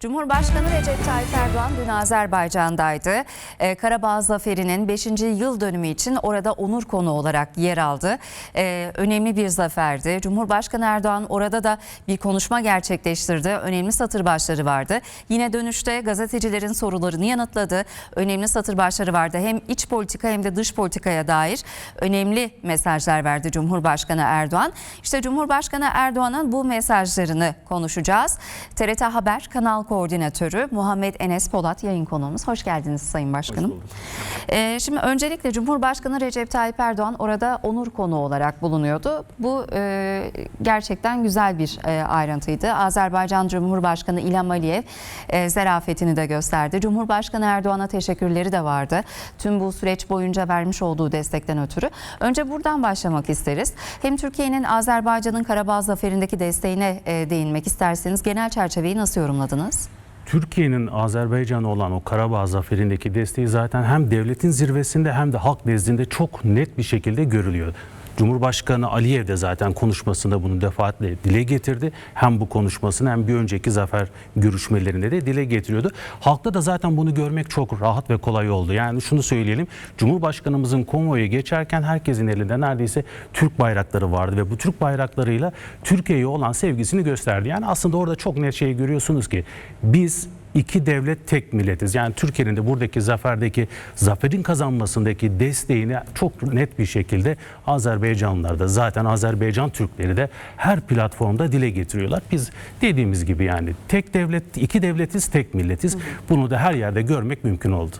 Cumhurbaşkanı Recep Tayyip Erdoğan dün Azerbaycan'daydı. Ee, Karabağ Zaferi'nin 5. yıl dönümü için orada onur konu olarak yer aldı. Ee, önemli bir zaferdi. Cumhurbaşkanı Erdoğan orada da bir konuşma gerçekleştirdi. Önemli satır başları vardı. Yine dönüşte gazetecilerin sorularını yanıtladı. Önemli satır başları vardı. Hem iç politika hem de dış politikaya dair önemli mesajlar verdi Cumhurbaşkanı Erdoğan. İşte Cumhurbaşkanı Erdoğan'ın bu mesajlarını konuşacağız. TRT Haber Kanal Koordinatörü Muhammed Enes Polat yayın konuğumuz. Hoş geldiniz Sayın Başkanım. Ee, şimdi öncelikle Cumhurbaşkanı Recep Tayyip Erdoğan orada onur konu olarak bulunuyordu. Bu e, gerçekten güzel bir e, ayrıntıydı. Azerbaycan Cumhurbaşkanı İlham Aliyev e, zerafetini de gösterdi. Cumhurbaşkanı Erdoğan'a teşekkürleri de vardı. Tüm bu süreç boyunca vermiş olduğu destekten ötürü. Önce buradan başlamak isteriz. Hem Türkiye'nin Azerbaycan'ın Karabağ zaferindeki desteğine e, değinmek isterseniz genel çerçeveyi nasıl yorumladınız? Türkiye'nin Azerbaycan'a olan o Karabağ zaferindeki desteği zaten hem devletin zirvesinde hem de halk nezdinde çok net bir şekilde görülüyor. Cumhurbaşkanı Aliyev de zaten konuşmasında bunu defaatle dile getirdi. Hem bu konuşmasını hem bir önceki zafer görüşmelerinde de dile getiriyordu. Halkta da zaten bunu görmek çok rahat ve kolay oldu. Yani şunu söyleyelim. Cumhurbaşkanımızın konvoyu geçerken herkesin elinde neredeyse Türk bayrakları vardı ve bu Türk bayraklarıyla Türkiye'ye olan sevgisini gösterdi. Yani aslında orada çok net şey görüyorsunuz ki biz iki devlet tek milletiz. Yani Türkiye'nin de buradaki zaferdeki zaferin kazanmasındaki desteğini çok net bir şekilde Azerbaycanlılar da zaten Azerbaycan Türkleri de her platformda dile getiriyorlar. Biz dediğimiz gibi yani tek devlet, iki devletiz, tek milletiz. Bunu da her yerde görmek mümkün oldu.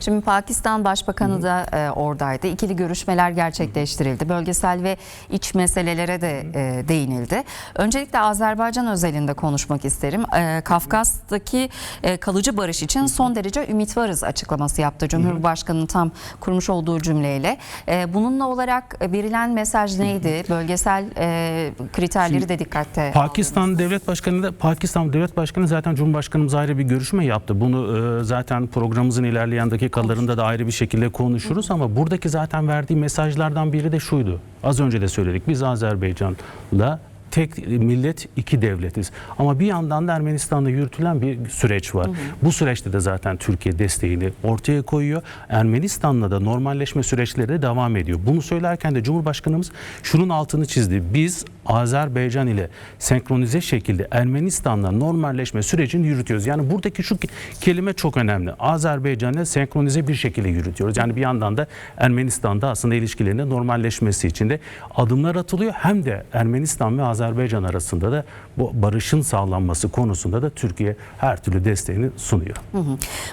Şimdi Pakistan Başbakanı da e, oradaydı. İkili görüşmeler gerçekleştirildi. Bölgesel ve iç meselelere de e, değinildi. Öncelikle Azerbaycan özelinde konuşmak isterim. E, Kafkas'taki e, kalıcı barış için son derece ümit varız açıklaması yaptı Cumhurbaşkanı'nın tam kurmuş olduğu cümleyle. E, bununla olarak verilen mesaj neydi? Bölgesel e, kriterleri de dikkatte Pakistan Devlet Başkanı da Pakistan Devlet Başkanı zaten Cumhurbaşkanımız ayrı bir görüşme yaptı. Bunu e, zaten programımızın ilerleyen dakikalarında da ayrı bir şekilde konuşuruz ama buradaki zaten verdiği mesajlardan biri de şuydu. Az önce de söyledik. Biz Azerbaycan'la tek millet iki devletiz. Ama bir yandan da Ermenistan'da yürütülen bir süreç var. Bu süreçte de zaten Türkiye desteğini ortaya koyuyor. Ermenistan'la da normalleşme süreçleri de devam ediyor. Bunu söylerken de Cumhurbaşkanımız şunun altını çizdi. Biz Azerbaycan ile senkronize şekilde Ermenistan'la normalleşme sürecini yürütüyoruz. Yani buradaki şu kelime çok önemli. Azerbaycan ile senkronize bir şekilde yürütüyoruz. Yani bir yandan da Ermenistan'da aslında ilişkilerinin normalleşmesi için de adımlar atılıyor. Hem de Ermenistan ve Azerbaycan arasında da bu barışın sağlanması konusunda da Türkiye her türlü desteğini sunuyor.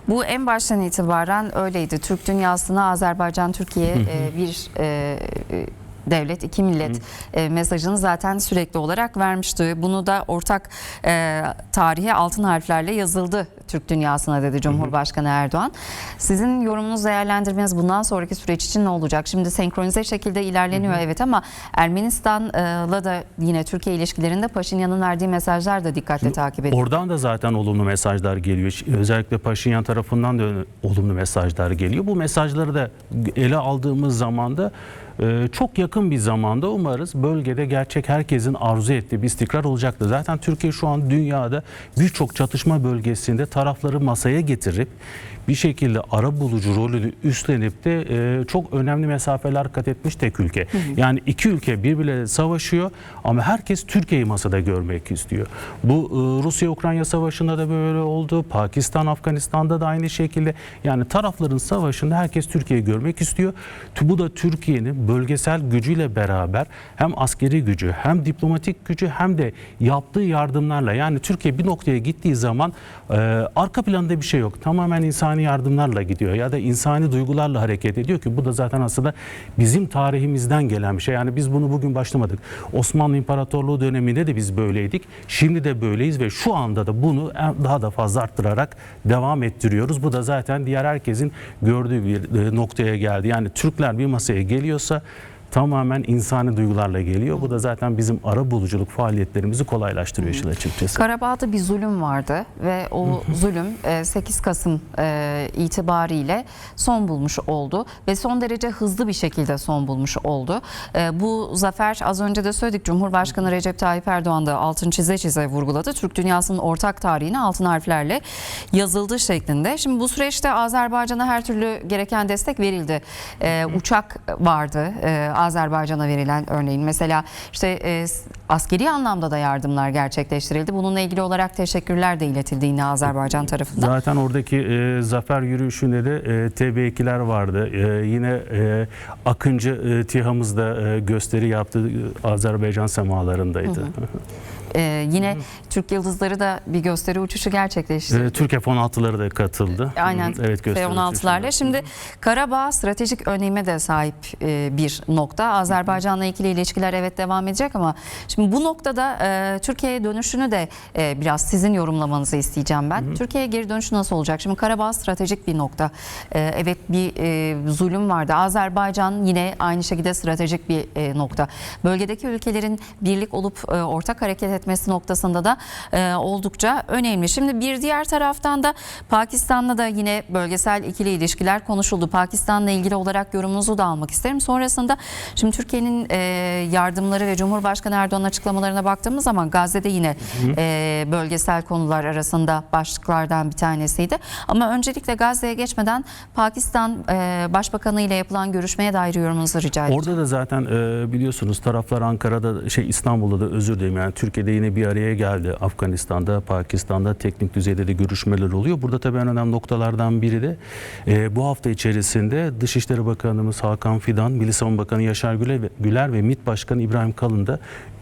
Bu en baştan itibaren öyleydi. Türk dünyasına Azerbaycan Türkiye e, bir e, e, devlet iki millet e, mesajını zaten sürekli olarak vermişti. Bunu da ortak e, tarihe altın harflerle yazıldı Türk dünyasına dedi Cumhurbaşkanı Erdoğan. Sizin yorumunuz değerlendirmeniz bundan sonraki süreç için ne olacak? Şimdi senkronize şekilde ilerleniyor evet ama Ermenistan'la da yine Türkiye ilişkilerinde Paşinyan'ın verdiği mesajlar da dikkatle takip ediliyor. Oradan da zaten olumlu mesajlar geliyor. Özellikle Paşinyan tarafından da olumlu mesajlar geliyor. Bu mesajları da ele aldığımız zaman da e, çok yakın bir zamanda umarız bölgede gerçek herkesin arzu ettiği bir istikrar olacaktır. Zaten Türkiye şu an dünyada birçok çatışma bölgesinde tarafları masaya getirip bir şekilde ara bulucu rolünü üstlenip de e, çok önemli mesafeler kat etmiş tek ülke. Yani iki ülke birbirleriyle savaşıyor ama herkes Türkiye'yi masada görmek istiyor. Bu e, Rusya-Ukrayna savaşında da böyle oldu. Pakistan, Afganistan'da da aynı şekilde. Yani tarafların savaşında herkes Türkiye'yi görmek istiyor. Bu da Türkiye'nin bölgesel gücüyle beraber hem askeri gücü hem diplomatik gücü hem de yaptığı yardımlarla yani Türkiye bir noktaya gittiği zaman e, arka planda bir şey yok. Tamamen insani yardımlarla gidiyor ya da insani duygularla hareket ediyor ki bu da zaten aslında bizim tarihimizden gelen bir şey. Yani biz bunu bugün başlamadık. Osmanlı İmparatorluğu döneminde de biz böyleydik. Şimdi de böyleyiz ve şu anda da bunu daha da fazla arttırarak devam ettiriyoruz. Bu da zaten diğer herkesin gördüğü bir e, noktaya geldi. Yani Türkler bir masaya geliyorsa tamamen insani duygularla geliyor. Bu da zaten bizim ara buluculuk faaliyetlerimizi kolaylaştırıyor işin açıkçası. Karabağ'da bir zulüm vardı ve o zulüm e, 8 Kasım e, itibariyle son bulmuş oldu ve son derece hızlı bir şekilde son bulmuş oldu. E, Bu zafer az önce de söyledik Cumhurbaşkanı Recep Tayyip Erdoğan da altın çize çize vurguladı. Türk dünyasının ortak tarihine altın harflerle yazıldı şeklinde. Şimdi bu süreçte Azerbaycan'a her türlü gereken destek verildi. E, uçak vardı e, Azerbaycan'a verilen örneğin. Mesela işte e, askeri anlamda da yardımlar gerçekleştirildi. Bununla ilgili olarak teşekkürler de iletildi yine Azerbaycan tarafından. Zaten oradaki e, zafer yürüyüşünde de e, TB2'ler vardı. E, yine e, Akıncı e, TİHA'mız da e, gösteri yaptı. E, Azerbaycan semalarındaydı. E, yine Türk Yıldızları da bir gösteri uçuşu gerçekleştirdi. E, Türk F-16'ları da katıldı. Aynen Evet, gösteri F-16'larla. uçuşuna. Şimdi Karabağ stratejik öneme de sahip e, bir nokta. Azerbaycan'la ikili ilişkiler evet devam edecek ama şimdi bu noktada e, Türkiye'ye dönüşünü de e, biraz sizin yorumlamanızı isteyeceğim ben. Türkiye'ye geri dönüşü nasıl olacak? Şimdi Karabağ stratejik bir nokta. E, evet bir e, zulüm vardı. Azerbaycan yine aynı şekilde stratejik bir e, nokta. Bölgedeki ülkelerin birlik olup e, ortak hareket etmesi noktasında da e, oldukça önemli. Şimdi bir diğer taraftan da Pakistan'la da yine bölgesel ikili ilişkiler konuşuldu. Pakistan'la ilgili olarak yorumunuzu da almak isterim. Sonrasında şimdi Türkiye'nin e, yardımları ve Cumhurbaşkanı Erdoğan'ın açıklamalarına baktığımız zaman Gazze'de yine e, bölgesel konular arasında başlıklardan bir tanesiydi. Ama öncelikle Gazze'ye geçmeden Pakistan e, Başbakanı ile yapılan görüşmeye dair yorumunuzu rica edeceğim. Orada da zaten e, biliyorsunuz taraflar Ankara'da şey İstanbul'da da özür dilerim yani Türkiye'de yine bir araya geldi. Afganistan'da, Pakistan'da teknik düzeyde de görüşmeler oluyor. Burada tabii en önemli noktalardan biri de e, bu hafta içerisinde Dışişleri Bakanımız Hakan Fidan, Milli Savunma Bakanı Yaşar Güler ve, Güler ve MİT Başkanı İbrahim Kalın da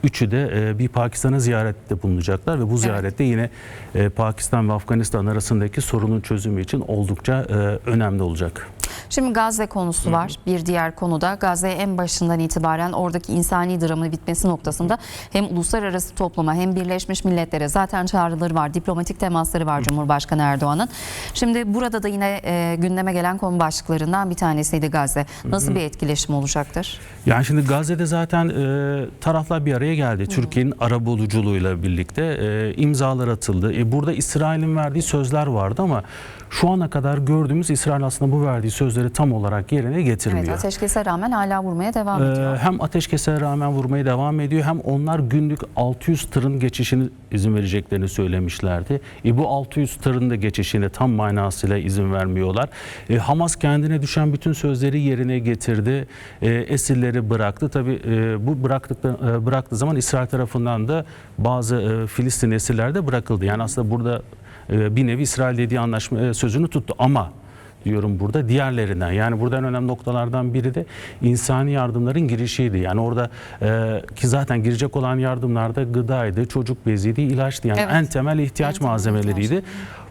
üçü de e, bir Pakistan'a ziyarette bulunacaklar ve bu ziyarette yine e, Pakistan ve Afganistan arasındaki sorunun çözümü için oldukça e, önemli olacak. Şimdi Gazze konusu var. Bir diğer konuda Gazze'ye en başından itibaren oradaki insani dramın bitmesi noktasında hem uluslararası topluma hem Birleşmiş Milletler'e zaten çağrıları var, diplomatik temasları var Cumhurbaşkanı Erdoğan'ın. Şimdi burada da yine e, gündeme gelen konu başlıklarından bir tanesiydi Gazze. Nasıl bir etkileşim olacaktır? Yani şimdi Gazze'de zaten e, taraflar bir araya geldi. Türkiye'nin arabuluculuğuyla birlikte e, imzalar atıldı. E, burada İsrail'in verdiği sözler vardı ama şu ana kadar gördüğümüz İsrail aslında bu verdiği sözleri tam olarak yerine getirmiyor. Evet, ateşkese rağmen hala vurmaya devam Ee, ediyor. hem ateşkese rağmen vurmaya devam ediyor hem onlar günlük 600 tırın geçişini izin vereceklerini söylemişlerdi. E, bu 600 tırın da geçişine tam manasıyla izin vermiyorlar. E, Hamas kendine düşen bütün sözleri yerine getirdi. E, esirleri bıraktı. Tabii e, bu bıraktıkta, e, bıraktığı zaman İsrail tarafından da bazı e, Filistin esirler de bırakıldı. Yani aslında burada bir nevi İsrail dediği anlaşma e, sözünü tuttu ama diyorum burada diğerlerinden. Yani burada en önemli noktalardan biri de insani yardımların girişiydi. Yani orada e, ki zaten girecek olan yardımlarda gıdaydı, çocuk beziydi, ilaçtı. Yani Evet. en temel ihtiyaç En temel malzemeleriydi.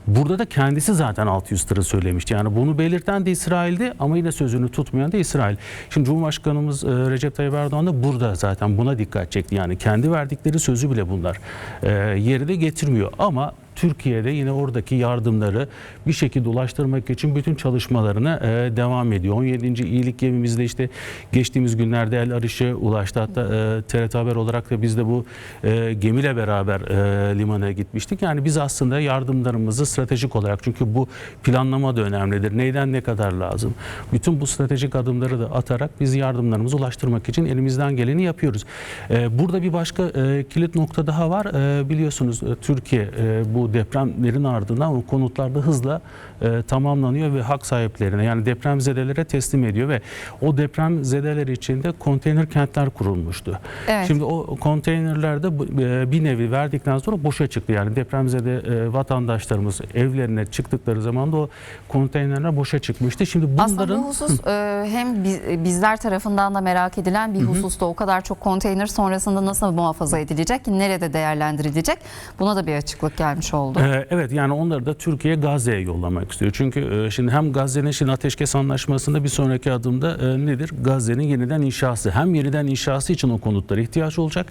Burada da kendisi zaten 600 tırı söylemişti. Yani bunu belirten de İsrail'di ama yine sözünü tutmayan da İsrail. Şimdi Cumhurbaşkanımız e, Recep Tayyip Erdoğan da burada zaten buna dikkat çekti. Yani kendi verdikleri sözü bile bunlar e, yeri de getirmiyor. Ama Türkiye'de yine oradaki yardımları bir şekilde ulaştırmak için bütün çalışmalarına e, devam ediyor. 17. iyilik gemimizde işte geçtiğimiz günlerde El Ariş'e ulaştı. Hatta e, TRT Haber olarak da biz de bu e, gemiyle beraber e, limana gitmiştik. Yani biz aslında yardımlarımızı stratejik olarak çünkü bu planlama da önemlidir. Neyden ne kadar lazım? Bütün bu stratejik adımları da atarak biz yardımlarımızı ulaştırmak için elimizden geleni yapıyoruz. E, burada bir başka e, kilit nokta daha var. E, biliyorsunuz e, Türkiye e, bu depremlerin ardından o konutlarda hızla e, tamamlanıyor ve hak sahiplerine yani depremzedelere teslim ediyor ve o depremzedeler için de konteyner kentler kurulmuştu. Evet. Şimdi o konteynerlerde e, bir nevi verdikten sonra boşa çıktı. Yani depremzede e, vatandaşlarımız evlerine çıktıkları zaman da o konteynerler boşa çıkmıştı. Şimdi bunların Aslında bu husus e, hem biz- bizler tarafından da merak edilen bir hususta o kadar çok konteyner sonrasında nasıl muhafaza edilecek, nerede değerlendirilecek buna da bir açıklık gelmiş oldu. Ee, evet yani onları da Türkiye Gazze'ye yollamak istiyor. Çünkü e, şimdi hem Gazze'nin şimdi ateşkes anlaşmasında bir sonraki adımda e, nedir? Gazze'nin yeniden inşası. Hem yeniden inşası için o konutlara ihtiyaç olacak.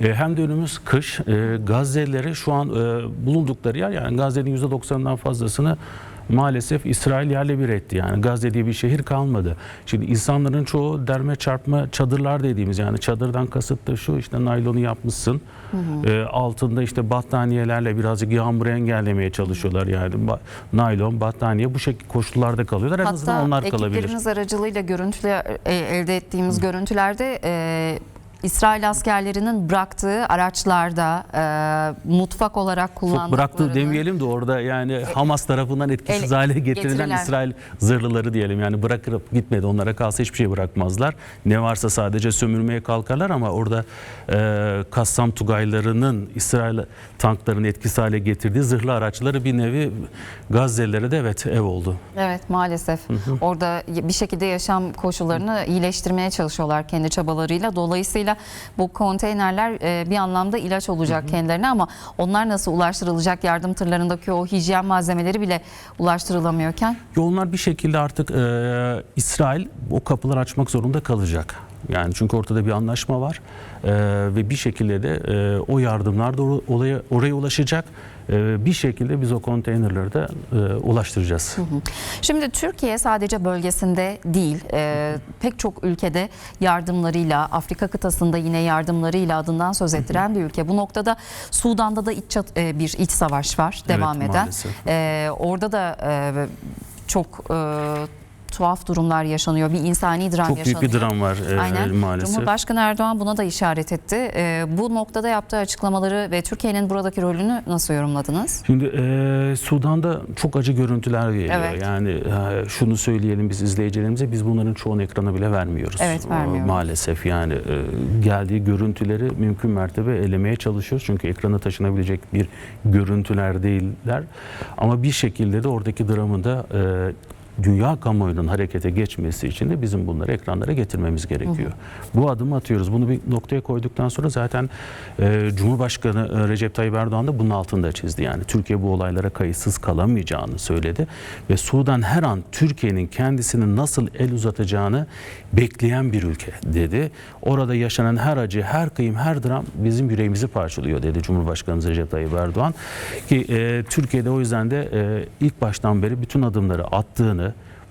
E, hem de önümüz kış. E, Gazze'lileri şu an e, bulundukları yer yani Gazze'nin %90'dan fazlasını maalesef İsrail yerle bir etti. Yani Gazze diye bir şehir kalmadı. Şimdi insanların çoğu derme çarpma çadırlar dediğimiz yani çadırdan kasıt da şu işte naylonu yapmışsın. Ee, altında işte battaniyelerle birazcık yağmuru engellemeye çalışıyorlar yani Ba- naylon, battaniye bu şekilde koşullarda kalıyorlar. En azından Hatta onlar kalabilir. ekipleriniz aracılığıyla görüntüler e, elde ettiğimiz görüntülerde e, İsrail askerlerinin bıraktığı araçlarda e, mutfak olarak Çok kullandıklarını bıraktığı demeyelim de orada yani Hamas tarafından etkisiz el- hale getirilen getirilen. İsrail zırhlıları diyelim. Yani bırakıp gitmedi. Onlara kalsa hiçbir şey bırakmazlar. Ne varsa sadece sömürmeye kalkarlar ama orada e, Kassam Tugaylarının İsrail tanklarının etkisiz hale getirdiği zırhlı araçları bir nevi Gazze'lilere de evet ev oldu. Evet maalesef. Orada bir şekilde yaşam koşullarını iyileştirmeye çalışıyorlar kendi çabalarıyla. Dolayısıyla bu konteynerler e, bir anlamda ilaç olacak kendilerine ama onlar nasıl ulaştırılacak yardım tırlarındaki o hijyen malzemeleri bile ulaştırılamıyorken onlar bir şekilde artık e, İsrail o kapıları açmak zorunda kalacak. Yani çünkü ortada bir anlaşma var E, ve bir şekilde de e, o yardımlar da or- oraya, oraya ulaşacak. E, bir şekilde biz o konteynerleri de e, ulaştıracağız. Şimdi Türkiye sadece bölgesinde değil e, pek çok ülkede yardımlarıyla Afrika kıtasında yine yardımlarıyla adından söz ettiren bir ülke. Bu noktada Sudan'da da iç çat- e, bir iç savaş var devam Evet, eden. maalesef. E, orada da e, çok e, tuhaf durumlar yaşanıyor. Bir insani dram Çok yaşanıyor. büyük bir dram var e, Aynen. maalesef. Cumhurbaşkanı Erdoğan buna da işaret etti. E, bu noktada yaptığı açıklamaları ve Türkiye'nin buradaki rolünü nasıl yorumladınız? Şimdi e, Sudan'da çok acı görüntüler geliyor. Evet. Yani e, şunu söyleyelim biz izleyicilerimize biz bunların çoğunu ekrana bile vermiyoruz. Evet, vermiyoruz. E, Maalesef yani e, geldiği görüntüleri mümkün mertebe elemeye çalışıyoruz. Çünkü ekrana taşınabilecek bir görüntüler değiller. Ama bir şekilde de oradaki dramın da e, dünya kamuoyunun harekete geçmesi için de bizim bunları ekranlara getirmemiz gerekiyor. Bu adımı atıyoruz. Bunu bir noktaya koyduktan sonra zaten e, Cumhurbaşkanı e, Recep Tayyip Erdoğan da bunun altında çizdi. Yani Türkiye bu olaylara kayıtsız kalamayacağını söyledi ve Sudan her an Türkiye'nin kendisinin nasıl el uzatacağını bekleyen bir ülke dedi. Orada yaşanan her acı, her kıyım, her dram bizim yüreğimizi parçalıyor dedi Cumhurbaşkanımız Recep Tayyip Erdoğan. Ki e, Türkiye'de o yüzden de e, ilk baştan beri bütün adımları attığını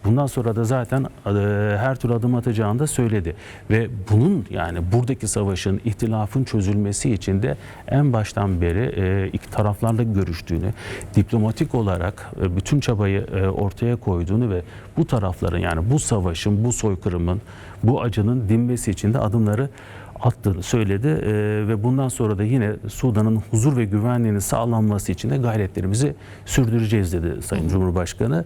Bundan sonra da zaten e, her türlü adım atacağını da söyledi. Ve bunun yani buradaki savaşın, ihtilafın çözülmesi için de en baştan beri e, iki taraflarla görüştüğünü, diplomatik olarak e, bütün çabayı ortaya koyduğunu ve bu tarafların yani bu savaşın, bu soykırımın, bu acının dinmesi için de adımları attığını söyledi Ee, ve bundan sonra da yine Sudan'ın huzur ve güvenliğinin sağlanması için de gayretlerimizi sürdüreceğiz dedi Sayın Cumhurbaşkanı.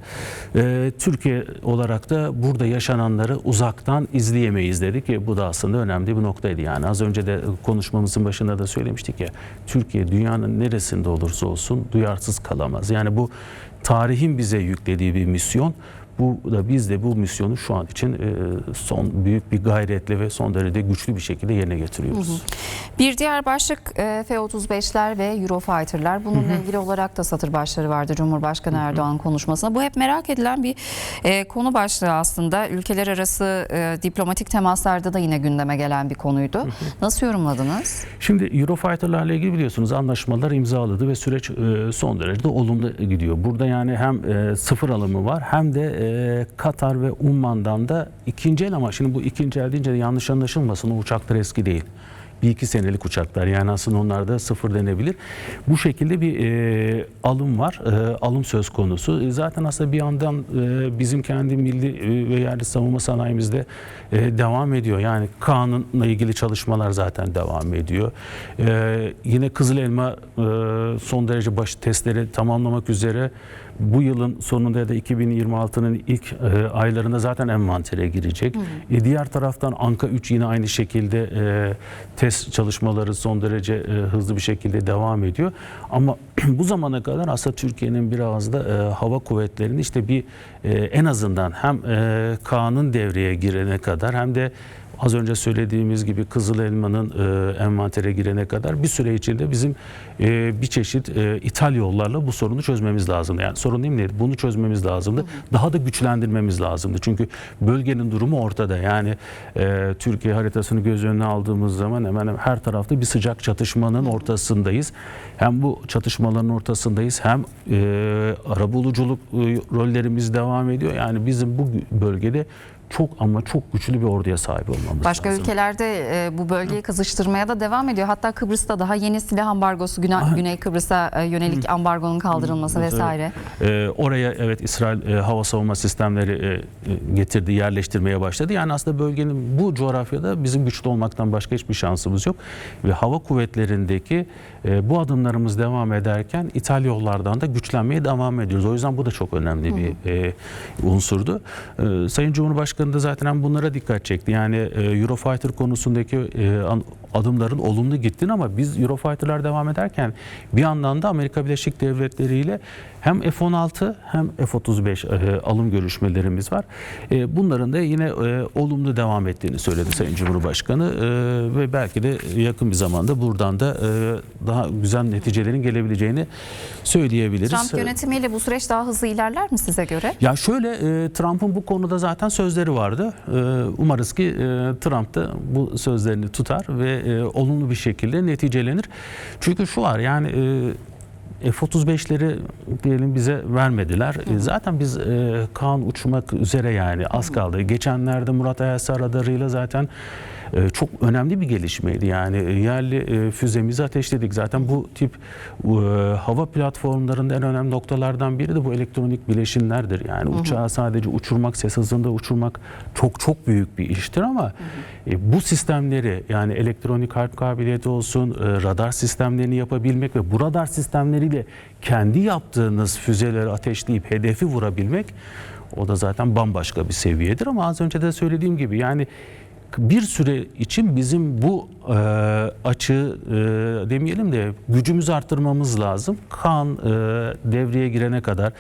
Ee, Türkiye olarak da burada yaşananları uzaktan izleyemeyiz dedi ki bu da aslında önemli bir noktaydı. Yani az önce de konuşmamızın başında da söylemiştik ya Türkiye dünyanın neresinde olursa olsun duyarsız kalamaz. Yani bu tarihin bize yüklediği bir misyon. Bu da biz de bu misyonu şu an için e, son büyük bir gayretle ve son derece güçlü bir şekilde yerine getiriyoruz. Bir diğer başlık e, F-35'ler ve Eurofighter'lar. Bununla ilgili olarak da satır başları vardı Cumhurbaşkanı Erdoğan konuşmasında. Bu hep merak edilen bir e, konu başlığı aslında. Ülkeler arası e, diplomatik temaslarda da yine gündeme gelen bir konuydu. Nasıl yorumladınız? Şimdi Eurofighter'larla ilgili biliyorsunuz anlaşmalar imzaladı ve süreç e, son derece de olumlu gidiyor. Burada yani hem e, sıfır alımı var hem de e, Katar ve Umman'dan da ikinci el ama şimdi bu ikinci el deyince de yanlış anlaşılmasın o uçaklar eski değil. Bir iki senelik uçaklar yani aslında onlar da sıfır denebilir. Bu şekilde bir e, alım var, e, alım söz konusu. E, zaten aslında bir yandan e, bizim kendi milli e, ve yerli savunma sanayimizde e, devam ediyor. Yani kanunla ilgili çalışmalar zaten devam ediyor. E, yine Kızıl Elma e, son derece baş testleri tamamlamak üzere bu yılın sonunda ya da 2026'nın ilk e, aylarında zaten envantere girecek. E, diğer taraftan Anka 3 yine aynı şekilde e, test çalışmaları son derece e, hızlı bir şekilde devam ediyor. Ama bu zamana kadar aslında Türkiye'nin biraz da e, hava kuvvetlerinin işte bir e, en azından hem e, kanun devreye girene kadar hem de az önce söylediğimiz gibi Kızıl Elma'nın e, envantere girene kadar bir süre içinde bizim e, bir çeşit e, ithal yollarla bu sorunu çözmemiz lazımdı. Yani sorun değil mi? Bunu çözmemiz lazımdı. Daha da güçlendirmemiz lazımdı. Çünkü bölgenin durumu ortada. Yani e, Türkiye haritasını göz önüne aldığımız zaman hemen hemen her tarafta bir sıcak çatışmanın ortasındayız. Hem bu çatışmaların ortasındayız hem e, arabuluculuk e, rollerimiz devam ediyor. Yani bizim bu bölgede çok ama çok güçlü bir orduya sahip olmamız Başka lazım. ülkelerde e, bu bölgeyi kızıştırmaya da devam ediyor. Hatta Kıbrıs'ta daha yeni silah ambargosu, Güney, Güney Kıbrıs'a e, yönelik ambargonun kaldırılması vesaire. Ee, oraya evet İsrail e, hava savunma sistemleri e, e, getirdi, yerleştirmeye başladı. Yani aslında bölgenin bu coğrafyada bizim güçlü olmaktan başka hiçbir şansımız yok. Ve hava kuvvetlerindeki e, bu adımlarımız devam ederken İthal yollardan da güçlenmeye devam ediyoruz. O yüzden bu da çok önemli bir e, unsurdu. E, Sayın Cumhurbaşkanı da zaten bunlara dikkat çekti. Yani e, Eurofighter konusundaki e, adımların olumlu gittiğini ama biz Eurofighter'lar devam ederken bir yandan da Amerika Birleşik Devletleri ile hem F-16 hem F-35 e, alım görüşmelerimiz var. E, bunların da yine e, olumlu devam ettiğini söyledi Sayın Cumhurbaşkanı ve belki de yakın bir zamanda buradan da daha güzel neticelerin gelebileceğini söyleyebiliriz. Trump yönetimiyle bu süreç daha hızlı ilerler mi size göre? Ya şöyle Trump'ın bu konuda zaten sözleri vardı. Umarız ki Trump da bu sözlerini tutar ve olumlu bir şekilde neticelenir. Çünkü şu var yani F-35'leri diyelim bize vermediler. E, zaten biz e, Kaan uçmak üzere yani az kaldı. Geçenlerde Murat Ayasa radarıyla zaten e, çok önemli bir gelişmeydi. Yani e, yerli e, füzemizi ateşledik. Zaten bu tip e, hava platformlarında en önemli noktalardan biri de bu elektronik bileşinlerdir. Yani uçağı sadece uçurmak, ses hızında uçurmak çok çok büyük bir iştir ama bu sistemleri yani elektronik harp kabiliyeti olsun, radar sistemlerini yapabilmek ve bu radar sistemleriyle kendi yaptığınız füzeleri ateşleyip hedefi vurabilmek o da zaten bambaşka bir seviyedir ama az önce de söylediğim gibi yani bir süre için bizim bu e, açığı e, demeyelim de gücümüzü arttırmamız lazım. Kan e, devreye girene kadar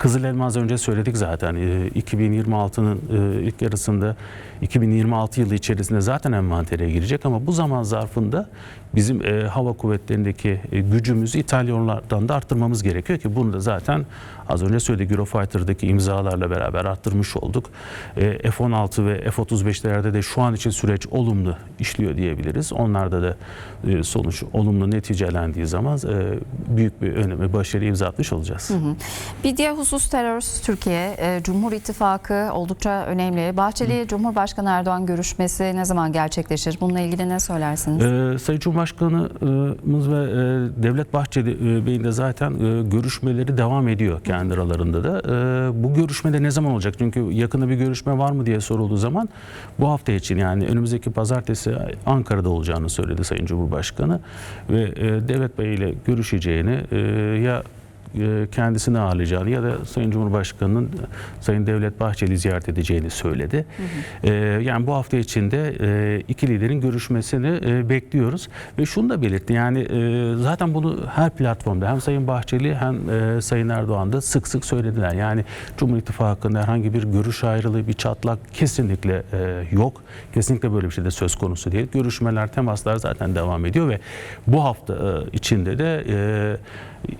Kızıl Elma az önce söyledik zaten e, 2026'nın e, ilk yarısında 2026 yılı içerisinde zaten envantere girecek ama bu zaman zarfında bizim e, hava kuvvetlerindeki e, gücümüzü İtalyanlardan da arttırmamız gerekiyor ki bunu da zaten az önce söyledik Eurofighter'daki imzalarla beraber arttırmış olduk. E, F-16 ve F-35'lerde de şu an için süreç olumlu işliyor diyebiliriz. Onlarda da sonuç olumlu neticelendiği zaman büyük bir önemi, başarı imza atmış olacağız. Bir diğer husus terörsüz Türkiye. E, Cumhur İttifakı oldukça önemli. Bahçeli Cumhurbaşkanı Erdoğan görüşmesi ne zaman gerçekleşir? Bununla ilgili ne söylersiniz? Ee, Sayın Cumhurbaşkanımız ve e, Devlet Bahçeli e, Bey'in de zaten e, görüşmeleri devam ediyor kendi aralarında da. E, bu görüşme de ne zaman olacak? Çünkü yakında bir görüşme var mı diye sorulduğu zaman bu hafta için yani önümüzdeki pazartesi Ankara'da olacağını söyledi Sayın Cumhurbaşkanı ve e, Devlet Bey ile görüşeceğini e, ya kendisini ağırlayacağını ya da Sayın Cumhurbaşkanı'nın e, Sayın Devlet Bahçeli ziyaret edeceğini söyledi. E, yani bu hafta içinde e, iki liderin görüşmesini e, bekliyoruz ve şunu da belirtti yani e, zaten bunu her platformda hem Sayın Bahçeli hem e, Sayın Erdoğan da sık sık söylediler. Yani Cumhur İttifakı'nda herhangi bir görüş ayrılığı, bir çatlak kesinlikle e, yok. Kesinlikle böyle bir şey de söz konusu değil. Görüşmeler, temaslar zaten devam ediyor ve bu hafta e, içinde de e,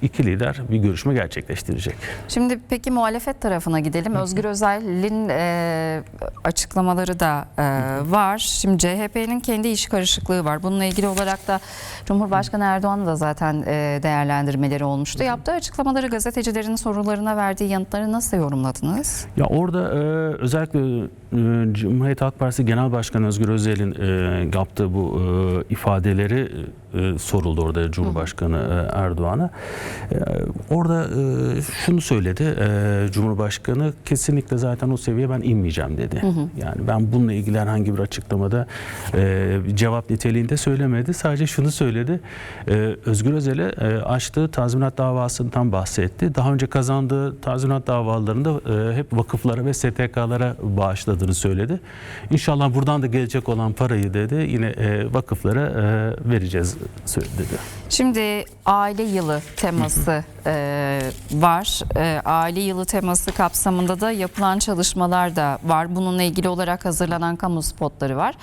iki lider bir görüşme gerçekleştirecek. Şimdi peki muhalefet tarafına gidelim. Özgür Özel'in e, açıklamaları da e, var. Şimdi CHP'nin kendi iş karışıklığı var. Bununla ilgili olarak da Cumhurbaşkanı Erdoğan'ın da zaten e, değerlendirmeleri olmuştu. Yaptığı açıklamaları gazetecilerin sorularına verdiği yanıtları nasıl yorumladınız? Ya orada e, özellikle e, Cumhuriyet Halk Partisi Genel Başkanı Özgür Özel'in e, yaptığı bu e, ifadeleri e, soruldu orada Cumhurbaşkanı e, Erdoğan'a. E, orada e, şunu söyledi e, Cumhurbaşkanı kesinlikle zaten o seviyeye ben inmeyeceğim dedi. Yani ben bununla ilgili herhangi bir açıklamada e, cevap niteliğinde söylemedi. Sadece şunu söyledi. E, Özgür Özel'e e, açtığı tazminat davasından bahsetti. Daha önce kazandığı tazminat davalarında e, hep vakıflara ve STK'lara bağışladığını söyledi. İnşallah buradan da gelecek olan parayı dedi yine e, vakıflara e, vereceğiz söyledi. Şimdi aile yılı teması e, var. E, aile yılı teması kapsamında da yapılan çalışmalar da var. Bununla ilgili olarak hazırlanan kamu spotları var.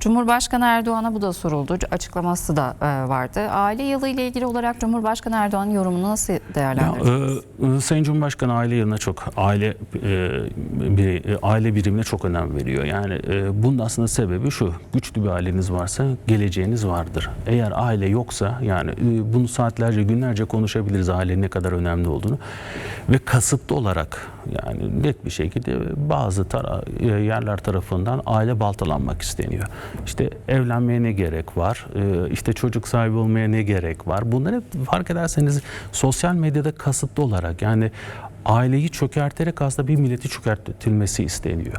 Cumhurbaşkanı Erdoğan'a bu da soruldu. Açıklaması da e, vardı. Aile yılı ile ilgili olarak Cumhurbaşkanı Erdoğan'ın yorumunu nasıl değerlendiriyorsunuz? e, e, Sayın Cumhurbaşkanı aile yılına çok aile e, bir e, aile birimine çok önem veriyor. Yani e, bunun aslında sebebi şu. Güçlü bir aileniz varsa geleceğiniz vardır. Eğer aile yoksa yani e, bunu saatlerce günlerce konuşabiliriz ailenin ne kadar önemli olduğunu ve kasıtlı olarak yani net bir şekilde bazı tara- e, yerler tarafından aile baltalanmak isteniyor. İşte evlenmeye ne gerek var? E, işte çocuk sahibi olmaya ne gerek var? Bunları hep fark ederseniz sosyal medyada kasıtlı olarak yani aileyi çökerterek aslında bir milleti çökertilmesi isteniyor.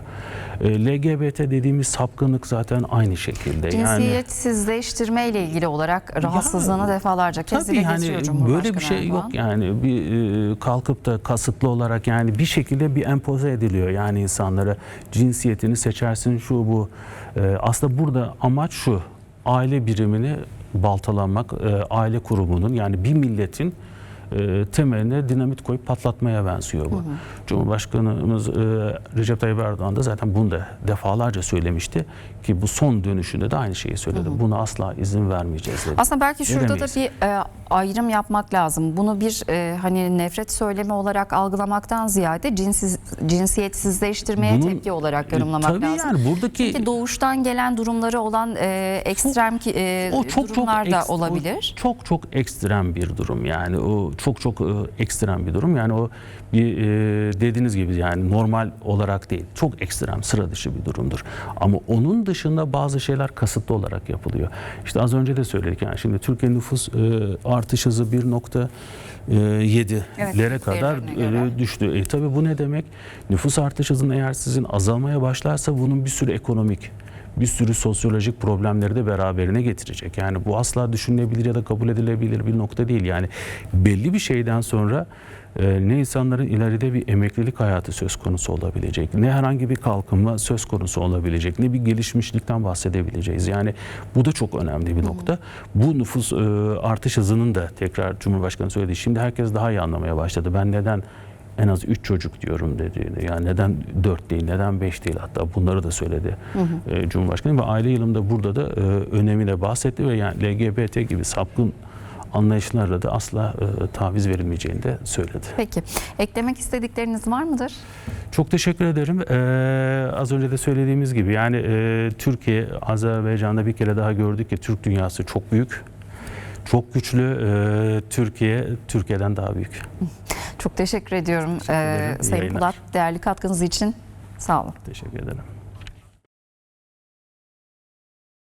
E, LGBT dediğimiz sapkınlık zaten aynı şekilde. Yani Cinsiyetsizleştirme ile ilgili olarak rahatsızlığını defalarca kez dile yani getiriyor Cumhurbaşkanı böyle bir şey Erdoğan. yok yani bir e, kalkıp da kasıtlı olarak yani bir şekilde bir empoze ediliyor yani insanlara cinsiyetini seçersin şu bu E, aslında burada amaç şu aile birimini baltalanmak aile kurumunun yani bir milletin e, temeline dinamit koyup patlatmaya benziyor bu. Cumhurbaşkanımız e, Recep Tayyip Erdoğan da zaten bunu da defalarca söylemişti ki bu son dönüşünde de aynı şeyi söyledi. Buna asla izin vermeyeceğiz dedi. Aslında belki şurada da Veremeyiz. bir e, ayrım yapmak lazım. Bunu bir e, hani nefret söylemi olarak algılamaktan ziyade cinsiz, cinsiyetsizleştirmeye Bunun- tepki olarak E, yorumlamak tabii lazım. yani buradaki Çünkü doğuştan gelen durumları olan e, ekstrem ki, e, o çok çok durumlar da ekst- o olabilir. çok çok ekstrem bir durum yani o çok çok e, ekstrem bir durum yani o bir e, dediğiniz gibi yani normal olarak değil çok ekstrem sıra dışı bir durumdur ama onun dışında bazı şeyler kasıtlı olarak yapılıyor işte az önce de söyledik yani şimdi Türkiye nüfus e, artış hızı 1.7'lere Evet, kadar göre. e, düştü. E, tabii bu ne demek? Nüfus artış hızının eğer sizin azalmaya başlarsa bunun bir sürü ekonomik, bir sürü sosyolojik problemleri de beraberine getirecek. Yani bu asla düşünülebilir ya da kabul edilebilir bir nokta değil. Yani belli bir şeyden sonra e, ne insanların ileride bir emeklilik hayatı söz konusu olabilecek, ne herhangi bir kalkınma söz konusu olabilecek, ne bir gelişmişlikten bahsedebileceğiz. Yani bu da çok önemli bir nokta. Bu nüfus e, artış hızının da tekrar Cumhurbaşkanı söylediği şimdi herkes daha iyi anlamaya başladı. Ben neden en az 3 çocuk diyorum dediğini. Yani neden 4 değil, neden 5 değil hatta bunları da söyledi e, Cumhurbaşkanı ve aile yılında burada da e, önemine bahsetti ve yani LGBT gibi sapkın anlayışlarla da asla e, taviz verilmeyeceğini de söyledi. Peki. Eklemek istedikleriniz var mıdır? Çok teşekkür ederim. Ee, az önce de söylediğimiz gibi yani e, Türkiye, Azerbaycan'da bir kere daha gördük ki Türk dünyası çok büyük, çok güçlü. Ee, Türkiye, Türkiye'den daha büyük. Çok teşekkür ediyorum Teşekkür ederim. e, İyi Sayın yayınlar. Polat. Değerli katkınız için sağ olun. Teşekkür ederim.